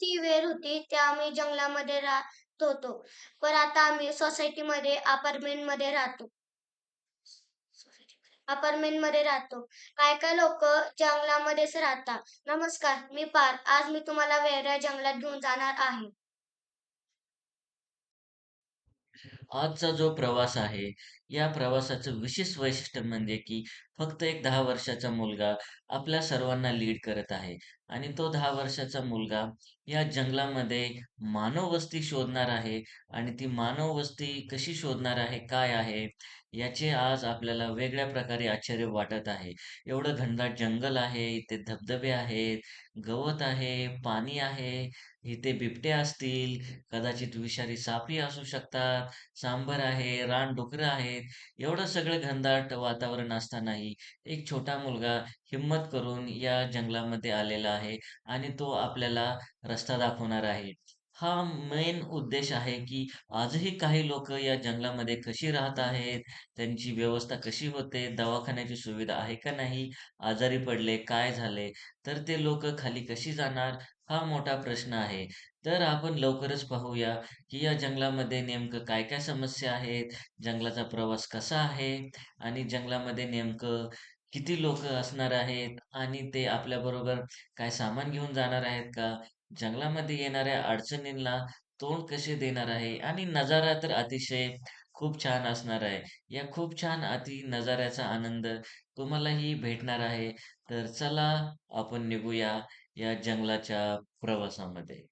ती वेळ होती त्या आम्ही जंगलामध्ये राहत होतो. पण आता आम्ही सोसायटीमध्ये अपार्टमेंटमध्ये राहतो. अपार्टमेंटमध्ये राहतो. काय काय लोक जंगलामध्येच राहतात. नमस्कार, मी पार आज मी तुम्हाला वेगळ्या जंगलात घेऊन जाणार आहे. आजचा जो प्रवास आहे, या प्रवासाचं विशेष वैशिष्ट्य म्हणजे की फक्त एक दहा वर्षाचा मुलगा आपल्या सर्वांना लीड करत आहे आणि तो दहा वर्षाचा मुलगा या जंगलामध्ये मानव वस्ती शोधणार आहे आणि ती मानव वस्ती कशी शोधणार आहे, काय आहे, याचे आज आपल्याला वेगळ्या प्रकारे आश्चर्य वाटत आहे. एवढं घनदाट जंगल आहे, इथे धबधबे आहेत, गवत आहे, पाणी आहे, इथे बिबट्या असतील, कदाचित विषारी सापी असू शकतात. सांबर आहे, रानडुकरं आहेत. एवढं सगळं घनदाट वातावरण असतानाही एक छोटा मुलगा हिम्मत करून या जंगलामध्ये आलेला आहे आणि तो आपल्याला रस्ता दाखवणार आहे. हा मेन उद्देश आहे, की आजही काही लोक या जंगलामध्ये कशी राहत आहेत, त्यांची व्यवस्था कशी होते, दवाखान्याची सुविधा आहे का नाही, आजारी पडले, काय झाले, तर ते लोक खाली कशी जाणार, हा मोठा प्रश्न आहे. तर आपण लवकरच पाहूया की या जंगलामध्ये नेमकं काय-काय समस्या आहेत, जंगलाचा प्रवास कसा आहे आणि जंगलामध्ये नेमकं किती लोकं असणार आहेत आणि ते आपल्याबरोबर काय सामान घेऊन जाणार आहेत का? जंगलामध्ये येणाऱ्या अडचणींना तोंड कसे देणार आहे आणि नजारा तर अतिशय खूप छान असणार आहे. या खूप छान अति नजाऱ्याचा आनंद तुम्हालाही भेटणार आहे. तर चला आपण निघूया या जंगलाच्या प्रवासामध्ये.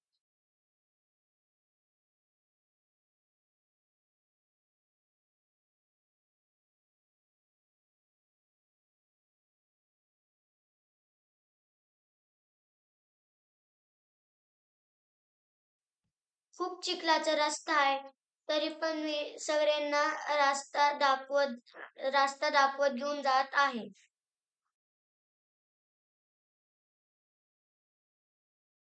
खूप चिखलाचा रस्ता आहे. तरी पण मी सगळ्यांना रास्ता दाखवत रास्ता दाखवत घेऊन जात आहे.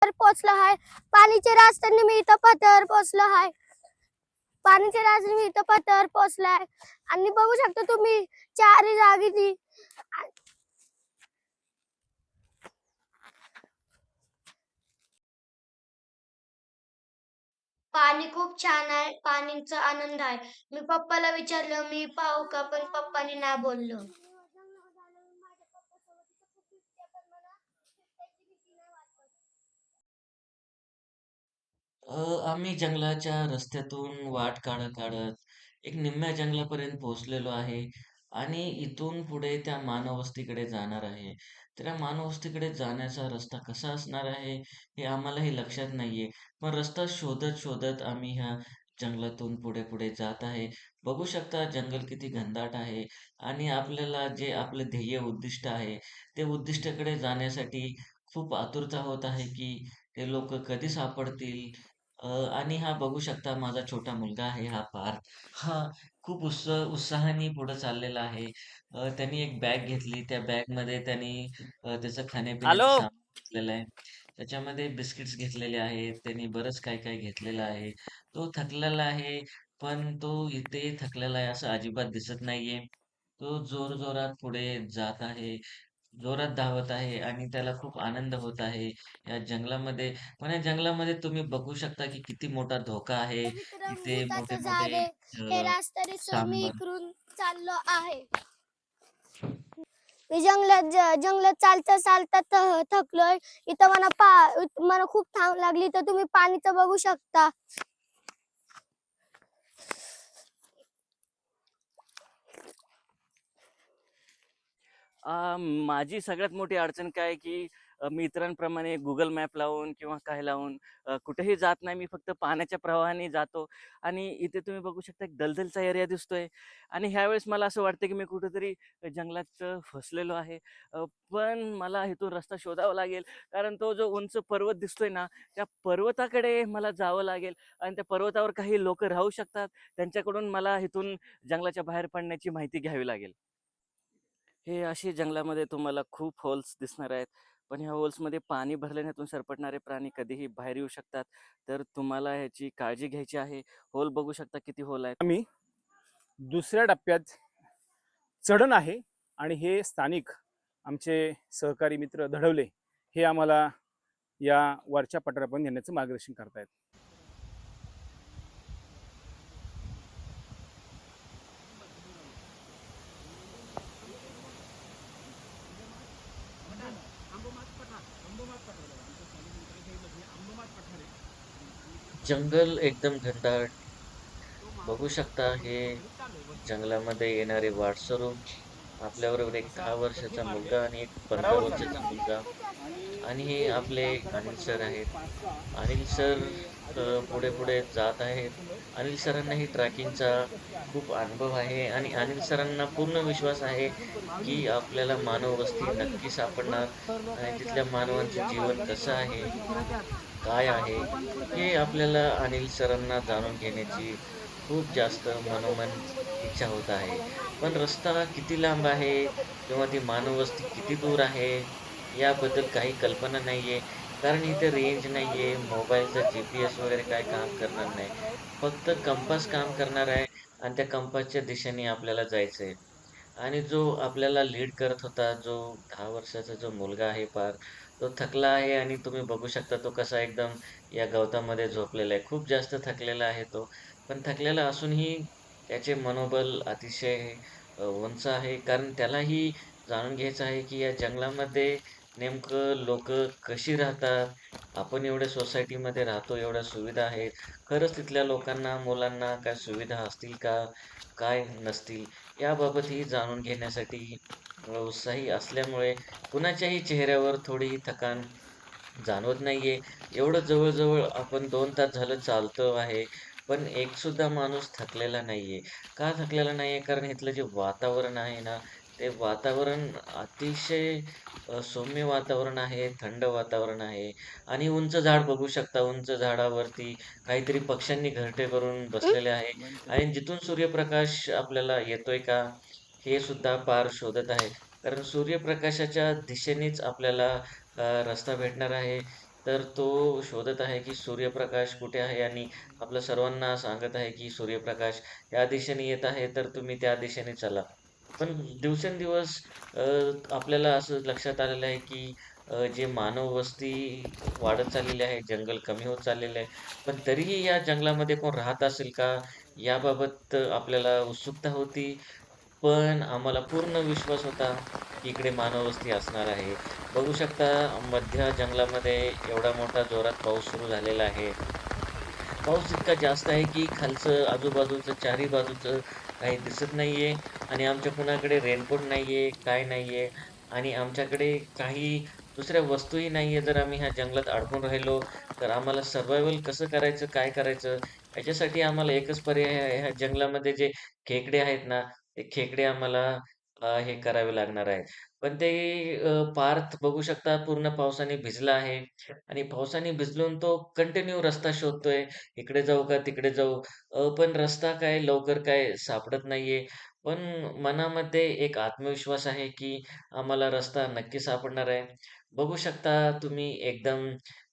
तर पोचलो आहे पाणीचे रस्त्याने मी इथं पथर पोचलो आहे पाणीच्या रास्त्याने मी इथं पथर पोचलाय आणि बघू शकता तुम्ही चारी जागी ती पाणी खूप छान आहे. पाणीचा आनंद आहे. मी पप्पाला विचारलं मी पाहू का? पण पप्पांनी नाही बोललं. अ, आम्ही जंगलाच्या रस्त्यातून वाट काढत-काढत एक निम्म्या जंगलापर्यंत पोहोचलेलो आहे आणि इथून पुढे त्या मानववस्तीकडे जाणार आहे. तर त्या मानववस्तीकडे जाण्याचा रस्ता कसा असणार आहे, हे आम्हालाही लक्षात नाहीये. पण रस्ता शोधत-शोधत आम्ही ह्या जंगलातून पुढे-पुढे जात आहे. बघू शकता जंगल किती घनदाट आहे आणि आपल्याला जे आपलं ध्येय उद्दिष्ट आहे, ते उद्दिष्टाकडे जाण्यासाठी खूप आतुरता होत आहे, की ते लोकं कधी सापडतील अ, आणि हा बघू शकता माझा छोटा मुलगा आहे हा पार्थ. हा खूप उत्स उत्साहाने पुढे चाललेला आहे. अ, त्यांनी एक बॅग घेतली. त्या बॅगमध्ये त्यांनी अ, त्याचं खाण्यापिण्याचं सामान घेतलेलं आहे. त्याच्यामध्ये बिस्किट्स घेतलेले आहेत. त्यांनी बरंच काही-काही घेतलेलं आहे. तो थकलेला आहे, पण तो इथे थकलेला आहे असं अजिबात दिसत नाहीये. तो जोरजोरात पुढे जात आहे. जोरात धावत आहे आणि त्याला खूप आनंद होत आहे. या जंगलामध्ये पण या जंगलामध्ये तुम्ही बघू शकता, की किती मोठा धोका आहे. इथे भुताचं झाड मोठे-मोठे आहे हे अ, रस्त्याने सो मी सांबर. इकडून चाललो आहे. मी जंगलात ज- जंगलात चालता चालता थ- थकलोय. इथं मला पा मला खूप थांब लागली तर तुम्ही पाणीचं बघू शकता. माझी सगळ्यात मोठी अडचण काय आहे, की मी इतरांप्रमाणे गुगल मॅप लावून किंवा काय लावून कुठेही जात नाही. मी फक्त पाण्याच्या प्रवाहाने जातो आणि इथे तुम्ही बघू शकता एक दलदलचा एरिया दिसतोय आणि ह्यावेळेस मला असं वाटतं, की मी कुठेतरी जंगलात फसलेलो आहे. पण मला इथून रस्ता शोधावा लागेल कारण तो जो उंच पर्वत दिसतोय ना, त्या पर्वताकडे मला जावं लागेल आणि त्या पर्वतावर काही लोक राहू शकतात. त्यांच्याकडून मला इथून जंगलाच्या बाहेर पडण्याची माहिती घ्यावी लागेल. हे असे जंगलामध्ये तुम्हाला खूप होल्स दिसणार आहेत. पण ह्या होल्समध्ये पाणी भरल्यान्यातून सरपटणारे प्राणी कधीही बाहेर येऊ शकतात. तर तुम्हाला ह्याची काळजी घ्यायची आहे. होल बघू शकता किती होल आहेत. आम्ही दुसऱ्या टप्प्यात चढण आहे आणि हे स्थानिक आमचे सहकारी मित्र धडवले हे आम्हाला या वरच्या पठारापर्यंत येण्याचं मार्गदर्शन करतायत जंगल एकदम घनदाट. बघू शकता हे जंगलामध्ये येणारे वाटसरूप आपल्याबरोबर एक दहा वर्षाचा मुलगा आणि एक पंधरा वर्षाचा मुलगा. आणि हे आपले अनिल सर आहेत. अनिल सर पुढे पुढे जात आहेत. अनिल सरांनाही ट्रॅकिंगचा खूप अनुभव आहे आणि अनिल सरांना पूर्ण विश्वास आहे की आपल्याला मानव वस्ती नक्की सापडणार आणि तिथल्या मानवांचं जीवन कसं आहे काय आहे हे आपल्याला अनिल सरांना जाणून घेण्याची खूप जास्त मनोमन इच्छा होत आहे. पण रस्ता किती लांब आहे किंवा ती मानववस्ती किती दूर आहे याबद्दल काही कल्पना नाही आहे कारण इथे रेंज नाही आहे मोबाईलचं जी पी एस वगैरे काय काम करणार नाही. फक्त कंपास काम करणार आहे. आणि त्या कंपासच्या दिशेने आपल्याला जायचं आहे आणि जो आपल्याला लीड करत होता जो दहा वर्षाचा जो मुलगा आहे पार तो थकला आहे आणि तुम्ही बघू शकता तो कसा एकदम या गवतामध्ये झोपलेला आहे. खूप जास्त थकलेला आहे तो. पण थकलेला असूनही त्याचे मनोबल अतिशय उंच आहे. कारण त्यालाही जाणून घ्यायचं आहे की या जंगलामध्ये नेमकं लोक कशी राहतात? आपण एवढ्या सोसायटीमध्ये राहतो एवढ्या सुविधा आहेत. खरंच तिथल्या लोकांना मुलांना काय सुविधा असतील का? काय नसतील? याबाबतही जाणून घेण्यासाठी उत्साही असल्यामुळे कुणाच्याही चेहऱ्यावर थोडी थकान जाणवत नाही आहे एवढं जवळजवळ आपण दोन तास झालं चालतो आहे पण एकसुद्धा माणूस थकलेला नाही आहे का थकलेला नाही आहे कारण इथलं जे वातावरण आहे ना ते वातावरण अतिशय सौम्य वातावरण आहे थंड वातावरण आहे. आणि उंच झाड बघू शकता. उंच झाडावरती काहीतरी पक्ष्यांनी घरटे करून बसलेले आहे. आणि जिथून सूर्यप्रकाश आपल्याला येतोय का हे सुद्धा पार शोधत आहे. कारण सूर्यप्रकाशाच्या दिशेनेच आपल्याला रस्ता भेटणार आहे. तर तो शोधत आहे की सूर्यप्रकाश कुठे आहे? आणि आपल्या सर्वांना सांगत आहे की सूर्यप्रकाश या दिशेने येत आहे. तर तुम्ही त्या दिशेने चला. पण दिवसेंदिवस आपल्याला असं लक्षात आलेलं आहे की जे मानव वस्ती वाढत चाललेली आहे जंगल कमी होत चाललेलं आहे पण तरीही या जंगलामध्ये कोण राहत असेल का याबाबत आपल्याला उत्सुकता होती. पण आम्हाला पूर्ण विश्वास होता की इकडे मानववस्ती असणार आहे. बघू शकता मध्य जंगलामध्ये एवढा मोठा जोरात पाऊस सुरू झालेला आहे. पाऊस इतका जास्त आहे की खालचं आजूबाजूचं चारी बाजूचं काही दिसत नाही आहे आणि आमच्या कुणाकडे रेनकोट नाही आहे काय नाही आहे आणि आमच्याकडे काही दुसऱ्या वस्तूही नाही आहे जर आम्ही ह्या जंगलात अडकून राहिलो तर आम्हाला सर्वायवल कसं करायचं काय करायचं? याच्यासाठी आम्हाला एकच पर्याय आहे. ह्या जंगलामध्ये जे खेकडे आहेत ना ते खेकडे आम्हाला अ, हे करावे लागणार आहे पण ते अ, पार्थ बघू शकता पूर्ण पावसाने भिजला आहे आणि पावसाने भिजलून तो कंटिन्यू रस्ता शोधतोय. इकडे जाऊ का तिकडे जाऊ. अ, पण रस्ता काय लवकर काय सापडत नाहीये. पण मनामध्ये एक आत्मविश्वास आहे की आम्हाला रस्ता नक्की सापडणार आहे. बघू शकता तुम्ही एकदम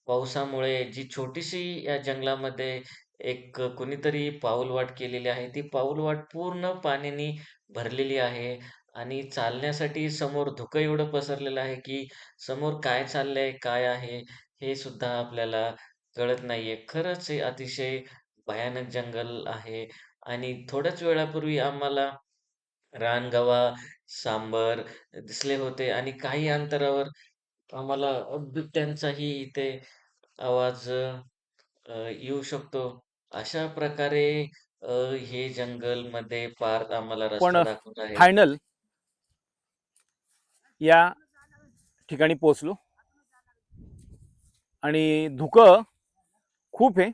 पावसामुळे जी छोटीशी या जंगलामध्ये एक कुणीतरी पाऊलवाट केलेली आहे. ती पाऊलवाट पूर्ण पाण्याने भरलेली आहे. आणि चालण्यासाठी समोर धुकं एवढं पसरलेलं आहे की समोर काय चाललंय काय आहे हे सुद्धा आपल्याला कळत नाहीये. खरंच हे अतिशय भयानक जंगल आहे आणि थोड्याच वेळापूर्वी आम्हाला रानगवा सांबर दिसले होते आणि काही अंतरावर आम्हाला बिबट्यांचाही इथे आवाज अ, येऊ शकतो. अशा प्रकारे अ, हे जंगलमध्ये पार्थ आम्हाला पण रस्ता दाखवत आहे फायनल या ठिकाणी पोहोचलो. आणि धुकं खूप आहे.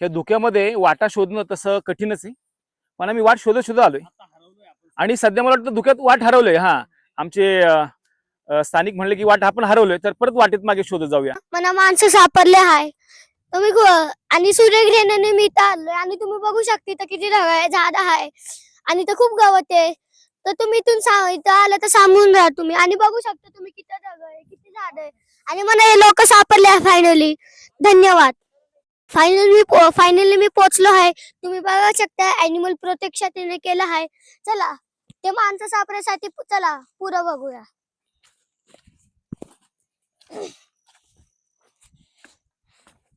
या धुक्यामध्ये वाटा शोधणं तसं कठीणच आहे. पण आम्ही वाट शोधत शोधत आलोय. आणि सध्या मला वाटतं धुक्यात वाट हरवलंय. हा आमचे स्थानिक म्हणले की वाट आपण हरवलोय तर परत वाटेत मागे शोधत जाऊया. मला माणसं सापडले हाय. तुम्ही आणि सूर्यग्रहणाने मी इथं आलोय. आणि तुम्ही बघू शकते तर किती झाड आहे आणि तर खूप गवत आहे. तर तुम्ही इथून इथं आलं तर सांगून राहा तुम्ही. आणि बघू शकता तुम्ही किती ढग आहे किती झाड आहे. आणि मला हे लोक सापडले फायनली धन्यवाद. फायनली मी फायनली मी पोहोचलो आहे. तुम्ही बघू शकता अॅनिमल प्रोटेक्शन केलं आहे. चला ते माणसं सापडण्यासाठी चला पुरं बघूया.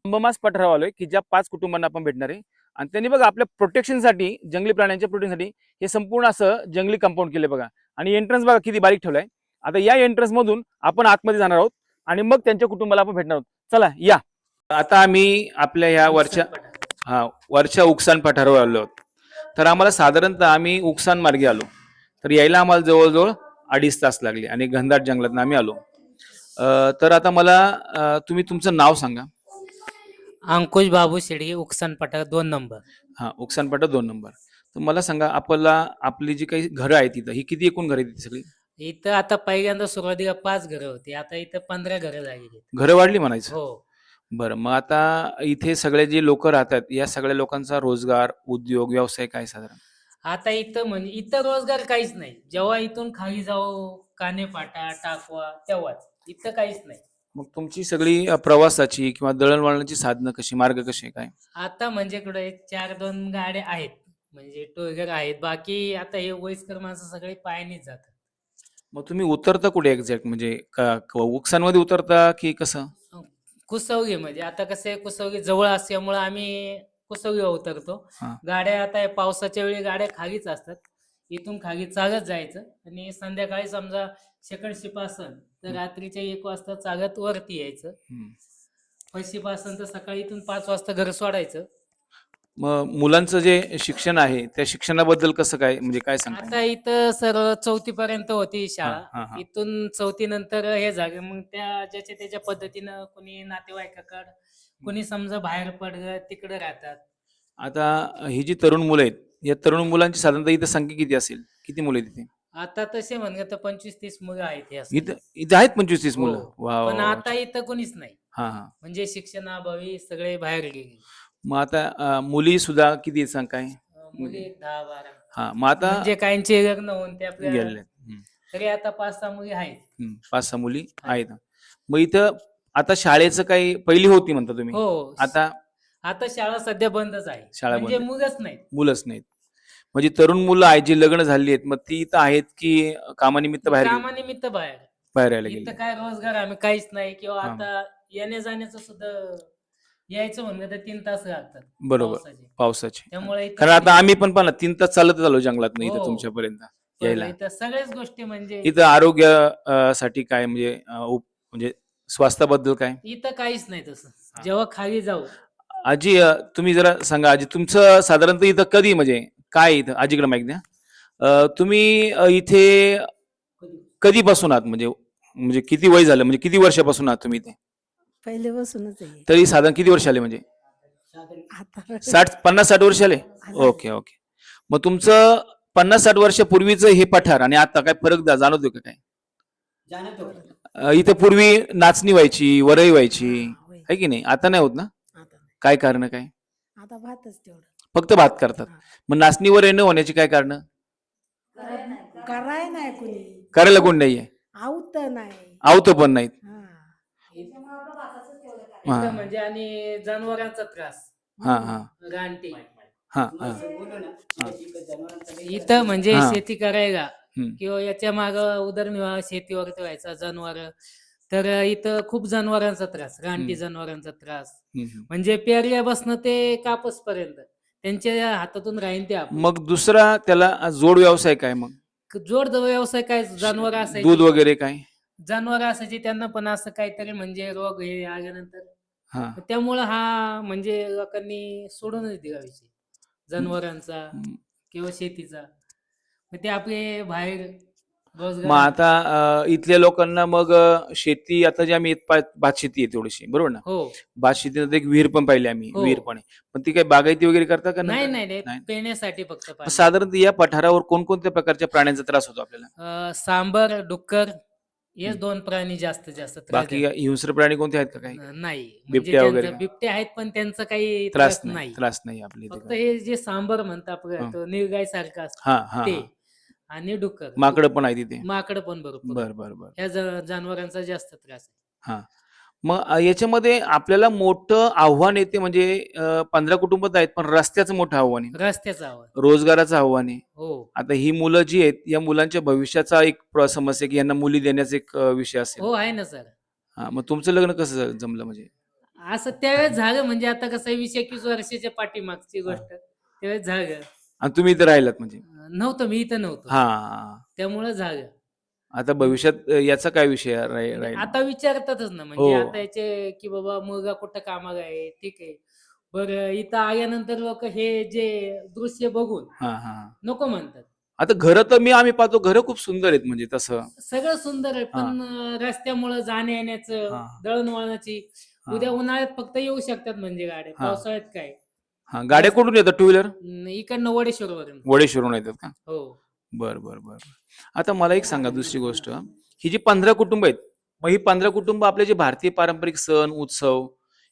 अंबमास पठारावर की ज्या पाच कुटुंबांना आपण भेटणार आहे आणि त्यांनी बघा आपल्या प्रोटेक्शनसाठी जंगली प्राण्यांच्या प्रोटेक्शनसाठी हे संपूर्ण असं जंगली कंपाऊंड केले बघा. आणि एंट्रन्स बघा किती बारीक ठेवलाय. आता या एंट्रन्स मधून आपण आतमध्ये जाणार आहोत आणि मग त्यांच्या कुटुंबाला आपण भेटणार आहोत. चला या. आता आम्ही आपल्या ह्या वरच्या हा वरच्या उकसान पठारावर आलो आहोत. तर आम्हाला साधारणतः आम्ही उकसान मार्गे आलो. तर यायला आम्हाला जवळजवळ अडीच तास लागले आणि घनदाट जंगलातून आम्ही आलो. तर आता मला तुम्ही तुमचं नाव सांगा. अंकुश बाबू शेडगे उकसन पठार दोन नंबर. हा उकसान पठार दोन नंबर. तर मला सांगा आपल्याला आपली जी काही घरं आहेत तिथं ही किती एकूण घरं आहेत तिथे सगळी? इथं आता पहिल्यांदा सुरुवातीला पाच घरं होती आता इथं पंधरा घरं झालेली घरं वाढली म्हणायचं? हो. बरं मग आता इथे सगळे जे लोक राहतात या सगळ्या लोकांचा रोजगार उद्योग व्यवसाय काय साधारण? आता इथं म्हणजे इथं रोजगार काहीच नाही. जेव्हा इथून खाली जाऊ कानेपाटा टाकवा तेव्हाच. इथं काहीच नाही. मग तुमची सगळी अ, प्रवासाची किंवा दळणवळणाची साधनं कशी मार्ग कसे काय? आता म्हणजे कुठे चार दोन गाड्या आहेत. म्हणजे टू व्हीलर आहेत. बाकी आता हे वयस्कर माणसं सगळे पायानेच जातात. मग तुम्ही उतरता कुठे एक्झॅक्ट? म्हणजे का क- उकसांमध्ये उतरता की कसं? कुसवगी म्हणजे आता कसं आहे कुसवगी जवळ असल्यामुळं आम्ही कुसवगी उतरतो. हा. गाड्या आता पावसाच्या वेळी गाड्या खालीच असतात. इथून खाली चालत जायचं. आणि संध्याकाळी समजा सेकंड शिप असन तर. रात्रीच्या एक वाजता चालत वरती यायचं. शिप असन तर सकाळी इथून पाच वाजता घर सोडायचं. मग मुलांचं जे शिक्षण आहे त्या शिक्षणाबद्दल कसं काय म्हणजे काय सांगता आता इथं सर्व चौथी पर्यंत होती हा, शाळा हा. इथून चौथी नंतर हे झाले. मग त्या ज्याच्या त्याच्या पद्धतीनं कोणी नातेवाईकाकड कोणी समजा बाहेर पडलं तिकडे राहतात. आता ही जी तरुण मुलं आहेत या तरुण मुलांची साधारणतः इथं संख्या किती असेल? किती मुलं आहेत इथे? आता तसे म्हणलं तर पंचवीस तीस मुलं आहेत इथं इथं आहेत पंचवीस तीस मुलं? हो. वा वा, पण वा. आता इथं कोणीच नाही. हा हा. म्हणजे शिक्षणाअभावी सगळे बाहेर गेले. मग आता अ, मुली सुद्धा किती आहेत सांग काय? अं, मुली दहा बारा. हा मग आता म्हणजे काहींचे लग्न होऊन ते आपल्या. हम्म. तरी आता पाच सहा मुली आहेत. हम्म, पाच सहा मुली आहेत. मग इथं आता शाळेचं काही पहिली होती म्हणता तुम्ही? हो. आता आता शाळा सध्या बंदच आहे. शाळा म्हणजे बंद. मुलंच नाहीत. मुलंच नाहीत. म्हणजे तरुण मुलं आहेत जी लग्न झाली आहेत मग ती इथं आहेत की कामानिमित्त बाहेर गेली- कामानिमित्त बाहेर. बाहेर यायला इथं काय रोजगार आम्ही काहीच नाही. किंवा हा. आता येण्या जाण्याचं सुद्धा यायचं म्हणलं तर तीन तास लागतात बरोबर. पावसाचे. पावसाचे. त्यामुळे इथं कारण आता आम्ही पण पाहा तीन तास चालत आलो जंगलात इथं हो. तुमच्यापर्यंत यायला. इथं सगळ्याच गोष्टी म्हणजे इथं आरोग्य अ, साठी काय म्हणजे अ, उप- म्हणजे स्वास्थ्याबद्दल काय? इथं काहीच नाही तसं. जेव्हा खाली जाऊ. आजी अ, तुम्ही जरा सांगा आजी तुमचं साधारणतः इथं कधी म्हणजे काय इथं? आजीकडे माहिती द्या. अ, तुम्ही अ, इथे कधीपासून आहात? म्हणजे म्हणजे किती वय झालं? म्हणजे किती वर्षापासून आहात तुम्ही इथे? आहे. तरी साधारण किती वर्ष आले म्हणजे? आता साठ पन्नास साठ वर्ष आले? Okay okay. मग तुमचं पन्नास साठ वर्षापूर्वीचं हे पठार आणि आता काय फरक जा- जाणवतो का काय? अ, इथे पूर्वी नाचणी व्हायची वरई व्हायची. होय. आहे की नाही? आता नाही होत ना? आता नाही. काय कारण काय? आता भातच तेवढं. फक्त भात करतात. मग नाचणी वरई न होण्याची काय कारण? कराय नाही कुणी. करायला कोण नाहीये? आवत नाही. आवतं पण नाहीत. हा. इथं म्हणजे आणि जनावरांचा त्रास. हा हा. रानटी हा हा. इथं म्हणजे हा. शेती करायला हम्म. किंवा याच्या माग उदरनिर्वाह शेतीवर ठेवायचा जनावर. तर इथं खूप जनावरांचा त्रास रानटी हम्म. जनावरांचा त्रास. हम्म. म्हणजे पेरल्यापासून ते कापस पर्यंत त्यांच्या हातातून राहीन ते आपण. मग दुसरा त्याला जोड व्यवसाय काय मग? जोड व्यवसाय काय? जनावर दूध असायचे वगैरे काय? जनावर असायचे त्यांना पण असं काहीतरी म्हणजे रोग हे आल्यानंतर. हा. त्यामुळं हा म्हणजे लोकांनी सोडूनच दिला विषय. जनावरांचा. किंवा शेतीचा. मग ते आपले बाहेर मग आता अ, इथल्या लोकांना मग अ, शेती आता जी आम्ही भात शेती आहे थोडीशी बरोबर ना हो भात शेतीनंतर एक विहीर पण पाहिली आम्ही हो. विहीर पण आहे. पण ती काही बागायती वगैरे करता का नाही? नाही नाही नाही. पेण्यासाठी फक्त पाणी. साधारणतः या पठारावर कोणकोणत्या प्रकारच्या प्राण्यांचा त्रास होतो आपल्याला अं, सांबर डुक्कर हेच हम्म. दोन प्राणी जास्त जास्त त्रास बाकी देतात. हिंस्र प्राणी कोणते आहेत का काही अं, नाही म्हणजे बिबट्या वगैरे त्यांचं- का? बिबटे आहेत पण त्यांचं काही त्रास नाही त्रास नाही आपल्या फक्त. हे जे सांबर म्हणतात हा. तो निळगाय सारखं असतं हा हा ते आणि डुक्कर. माकड पण आहे तिथे. माकड पण बरोबर बर बर ज- जनावरांचा जास्त त्रास आहे. मग अ, याच्यामध्ये आपल्याला मोठं आव्हान येते म्हणजे पंधरा कुटुंबात आहेत पण रस्त्याचं मोठं आव्हान आहे रस्त्याचा आवाज रोजगाराचं आव्हान आहे. हो. आता ही मुलं जी आहेत या मुलांच्या भविष्याचा एक प्र- समस्या आहे की यांना मुली देण्याचा एक अ, विषय असेल. हो आहे ना सर. हा मग तुमचं लग्न कसं झालं- जमलं म्हणजे? असं त्यावेळेस झालं म्हणजे आता कसं वीस एकवीस वर्षाच्या पाठीमागची गोष्ट. त्यावेळेस झालं. आणि तुम्ही इथे राहिलात म्हणजे? नव्हतं मी इथं नव्हतो. हा. त्यामुळं झालं आता भविष्यात याचा काय विषय राही- राहील? आता विचारतातच ना म्हणजे हो. आता याचे की बाबा मुलगा कुठं कामाला आहे? ठीक आहे. बरं इथं आल्यानंतर लोक हे जे दृश्य बघून हा हा. हा. नको म्हणतात. आता घर तर मी आम्ही पाहतो घर खूप सुंदर आहेत म्हणजे तसं. सगळं सुंदर आहे पण अं, रस्त्यामुळं जाण्या येण्याचं हा. दळणवळणाची हा. उद्या उन्हाळ्यात फक्त येऊ शकतात म्हणजे गाड्या हा. पावसाळ्यात काय? हा गाड्या कुठून येतात टू व्हीलर इकडनं वडेश्वर वरून वडेश्वरून येतात का? हो. बर बर बर. आता मला एक सांगा दुसरी गोष्ट. ही जी पंधरा कुटुंब आहेत मग ही पंधरा कुटुंब आपले जे भारतीय पारंपरिक सण उत्सव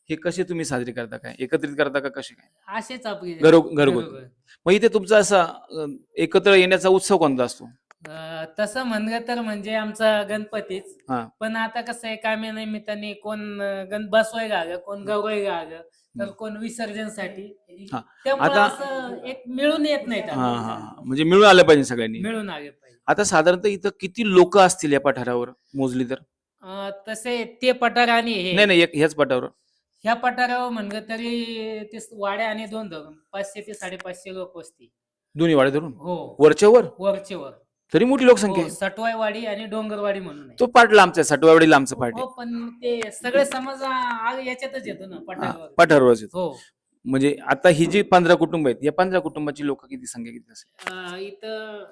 हे कसे तुम्ही साजरे करता काय? एकत्रित करता का कसे काय? असेच आपली घरो- घरगुती. घरोघर. मग इथे तुमचा असा अ, एकत्र येण्याचा उत्सव कोणता असतो? अं, तसं म्हणलं तर म्हणजे आमचा गणपतीच. हा. पण आता कसं आहे काम्या निमित्ताने कोण अं, गण बसवायला आलं कोण गवळायला आलं तर. कोण विसर्जनसाठी. हा. त्यामुळे आता- असं एक मिळून येत नाही हा हा हा. म्हणजे मिळून आलं पाहिजे सगळ्यांनी. मिळून आले पाहिजे. आता साधारणतः इथं किती लोक असतील या पठारावर? मोजली तर. अं, तसे ते पठार आणि हे. नाही नाही एक ह्याच पठारावर. ह्या पठारावर म्हणलं तरी ते वाड्या आणि दोन धरून. पाचशे ते साडेपाचशे लोक वस्ती. दोन्ही वाडे धरून? हो. वरच्या वर वरचे वर तरी मोठी लोकसंख्या हो, आहे. सटवाईवाडी आणि डोंगरवाडी म्हणून आहे. तो पाट लांबचा आहे सटवावडी लांबचा हो आहे. पण ते सगळे समाज आ- आ- याच्यातच येतो ना हा, पठारावर. पठारावरच येतो. हो. म्हणजे आता ही जी पंधरा कुटुंब आहेत या पंधरा कुटुंबाची लोक किती संख्या किती असेल? अं, इथं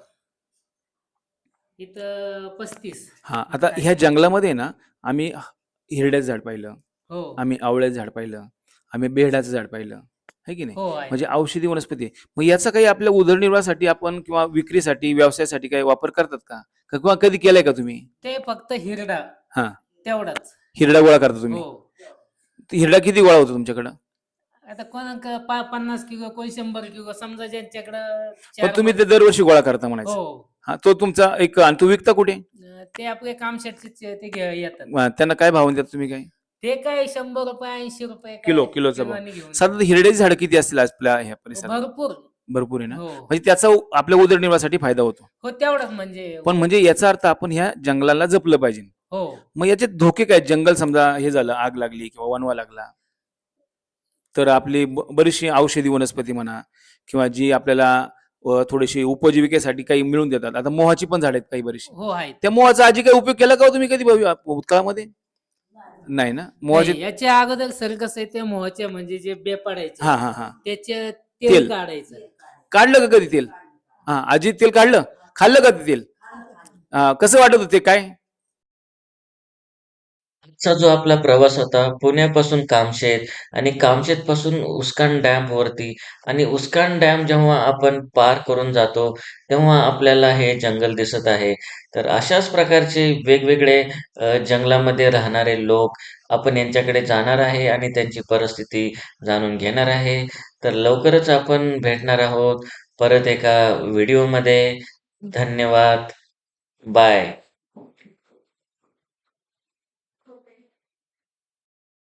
इथं पस्तीस. हा आता ह्या जंगलामध्ये ना आम्ही हिरड्याचं झाड पाहिलं हो. आम्ही आवळ्याचं झाड पाहिलं आम्ही बेहडाचं झाड पाहिलं. है की नाही? हो आहे. म्हणजे औषधी वनस्पती. आहे. मग याचा काही आपल्या उदरनिर्वाहासाठी आपण किंवा विक्रीसाठी व्यवसायासाठी काही वापर करतात का? का- किंवा कधी केलाय का तुम्ही? ते फक्त हिरडा. हा. तेवढाच. हिरडा गोळा करता तुम्ही? हो. हिरडा किती गोळा होतो तुमच्याकडं? आता कोण क- पा- पन्नास किलो कोण शंभर किलो समजा ज्यांच्याकडं पण चार तुम्ही ते दरवर्षी गोळा करता म्हणायचं. हो. हा तो तुमचा एक आणि तो विकता कुठे? अं, ते आपले काम शेटचे ते घे- येतात. त्यांना काय भाव देतात तुम्ही काय ते काय शंभर रुपये ऐंशी रुपये किलो- किलोचा भाव. साधारण हिरड्याची झाडं किती असतील आपल्या ह्या परिसरात? भरपूर. भरपूर आहे ना? हो. म्हणजे त्याचा आपल्या उदरनिर्वाहासाठी फायदा होतो. हो तेवढंच म्हणजे पण म्हणजे याचा अर्थ आपण ह्या जंगलाला जपलं पाहिजे. हो. मग याचे धोके काय? जंगल समजा हे झालं आग लागली किंवा वनवा लागला तर आपली ब- बरीचशी औषधी वनस्पती म्हणा किंवा जी आपल्याला अ, थोडीशी उपजीविकेसाठी काही मिळून देतात. आता मोहाची पण झाड आहेत काही बरीचशी. हो आहेत. त्या मोहाचा आजी काही उपयोग केला का हो तुम्ही कधी भूतकाळामध्ये? नाही ना? मोहाचे नाही, याच्या अगोदर सर कसं आहे ते मोहाचे म्हणजे जे बे पडायचे हा हा हा. त्याचे तेल. तेल काढायचं. काढलं का कधी तेल? हा आजी तेल काढलं? खाल्लं का ते तेल? हा, कसं वाटत होते काय? आजचा जो आपला प्रवास होता पुण्यापासून कामशेत आणि कामशेत पासून उस्कान डॅम वरती आणि उस्कान डॅम जेव्हा आपण पार करून जातो तेव्हा आपल्याला हे जंगल दिसत आहे. तर अशाच प्रकारचे वेगवेगळे जंगलामध्ये राहणारे लोक आपण यांच्याकडे जाणार आहे आणि त्यांची परिस्थिती जाणून घेणार आहे. तर लवकरच आपण भेटणार आहोत परत एका व्हिडिओमध्ये. धन्यवाद. बाय.